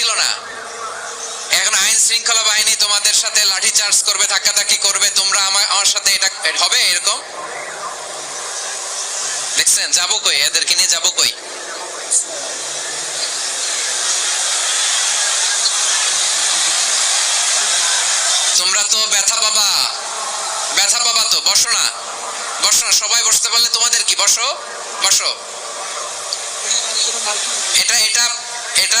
ছিল না। এখন আইন শৃঙ্খলা বাহিনী তোমাদের সাথে লাঠি চার্জ করবে, ধাক্কাধাক্কি করবে, তোমরা আমার আমার সাথে এটা হবে এরকম? দেখছেন, যাব কই? এদেরকে নিয়ে যাব কই? তোমরা তো ব্যথা পাবা। ব্যথা পাবা তো, বসো না। বসো না, সবাই বসতে পারলে তোমাদের কি? বসো বসো। এটা এটা এটা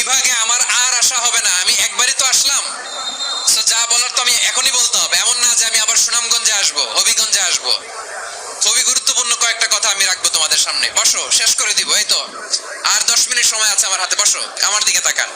বিভাগে আমার আর আশা হবে না। আমি একবারই তো আসলাম। যা বলার তো আমি এখনই বলতে হবে। এমন না যে আমি আবার সুনামগঞ্জে আসব, হবিগঞ্জে আসব। খুবই গুরুত্বপূর্ণ কয়েকটা কথা আমি রাখব তোমাদের সামনে। বসো, শেষ করে দিব, এই তো। আর দশ মিনিট সময় আছে আমার হাতে, বসো, আমার দিকে তাকান।